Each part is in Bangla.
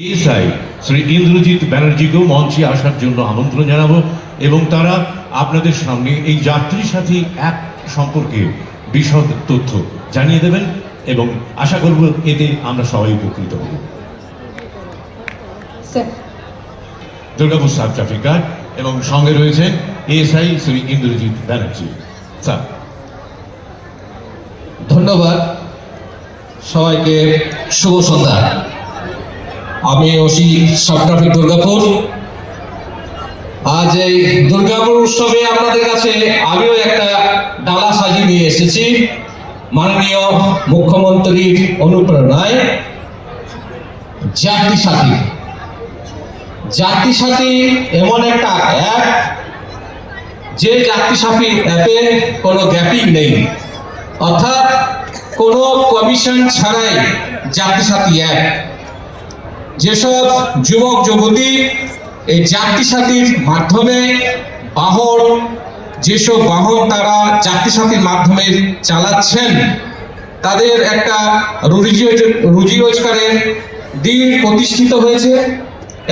এসআই শ্রী ইন্দ্রজিৎ ব্যানার্জিকেও মঞ্চে আসার জন্য আমন্ত্রণ জানাব এবং তারা আপনাদের সামনে এই যাত্রী সাথী এক সম্পর্কে বিশদ তথ্য জানিয়ে দেবেন এবং আশা করব এতে আমরা সবাই উপকৃত হব। Sir. Durgapur sub traffic guard এবং সঙ্গে রয়েছেন এসআই শ্রী ইন্দ্রজিৎ ব্যানার্জি। স্যার। ধন্যবাদ। সবাইকে শুভ সন্ধ্যা। আমি ওসি সাব ট্রাফিক দুর্গাপুর। আজ এই দুর্গাপুর উৎসবে আপনাদের কাছে আমিও একটা ডালা সাজিয়ে নিয়ে এসেছি। মাননীয় মুখ্যমন্ত্রীর অনুপ্রেরণায় জাতি সাথী জাতি সাথী এমন একটা অ্যাপ যে যাত্রী সাথী অ্যাপে কোনো গ্যাপিং নেই। অর্থাৎ কোনো কমিশন ছাড়াই যাত্রী সাথী অ্যাপ যেসব যুবক, যুবতী এই যাত্রী সাথীর মাধ্যমে বাহন, যেসব বাহন তারা যাত্রী সাথীর মাধ্যমে চালাচ্ছেন, তাদের একটা রুজি রুজি রোজগারের দিন প্রতিষ্ঠিত হয়েছে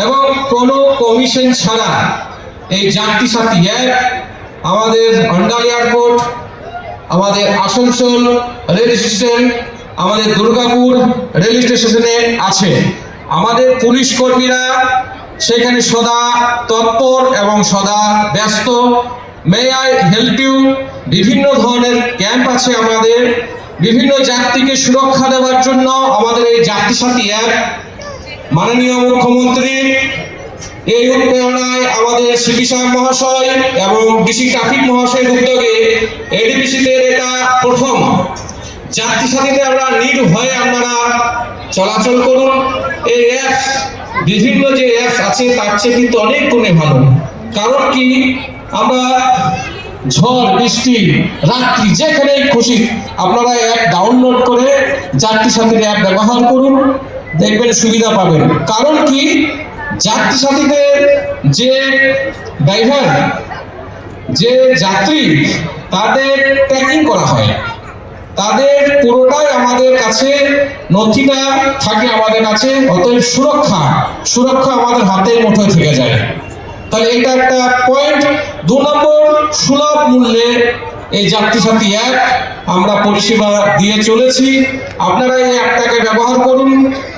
এবং কোনো কমিশন ছাড়া এই যাত্রী সাথী অ্যাপ আমাদের অন্ডাল এয়ারপোর্ট আমাদের আসানসোল রেল স্টেশন, আমাদের দুর্গাপুর রেল স্টেশনে আছে। আমাদের পুলিশ কর্মীরা সেখানে সদা তৎপর এবং সদা ব্যস্ত। মে আই হেল্প ইউ বিভিন্ন ধরনের ক্যাম্প আছে আমাদের। বিভিন্ন যাত্রীকে সুরক্ষা দেওয়ার জন্য আমাদের এই যাত্রী সাথী অ্যাপ মাননীয় মুখ্যমন্ত্রী, এই উৎপ্রেরণায় আমাদের সিপি সাহেব মহাশয় এবং ডিসি ট্রাফিক মহাশয়ের উদ্যোগে এডিপিসিতে এটা প্রথম যাত্রী সাথীতে আমরা নির্ভয়ে আপনারা চলাচল করুন। এই অ্যাপস বিভিন্ন যে অ্যাপস আছে, তার চেয়ে কিন্তু অনেক গুণে ভালো। কারণ কি? আমরা ঝড়, বৃষ্টি, রাত্রি, যেখানেই খুশি, আপনারা অ্যাপ ডাউনলোড করে যাত্রী সাথীর অ্যাপ ব্যবহার করুন, দেখবেন সুবিধা পাবেন। কারণ কি? যাত্রী সাথীতে যে ড্রাইভার যে যাত্রী, তাদের ট্র্যাকিং করা হয়। তাদের পুরোটাই আমাদের কাছে নথিটা থাকে আমাদের কাছে, অতএব সুরক্ষা সুরক্ষা আমাদের হাতের মুঠোয় থেকে যায়। তাহলে এটা একটা পয়েন্ট দু নম্বর, সুলভ মূল্যে এই যাত্রী সাথী অ্যাপ আমরা পরিষেবা দিয়ে চলেছি। আপনারা এই অ্যাপটাকে ব্যবহার করুন।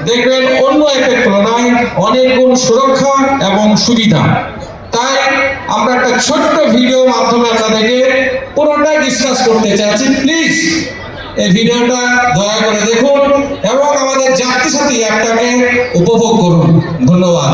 দেখবেন অন্য অ্যাপের তুলনায় অনেক গুণ সুরক্ষা এবং সুবিধা। তাই আমরা একটা ছোট্ট ভিডিও মাধ্যমে আপনাদেরকে পুরোটাই ডিসকাস করতে চাচ্ছি প্লিজ এই ভিডিওটা দয়া করে দেখুন এবং আমাদের জাতি সাথী অ্যাপটাকে উপভোগ করুন। ধন্যবাদ।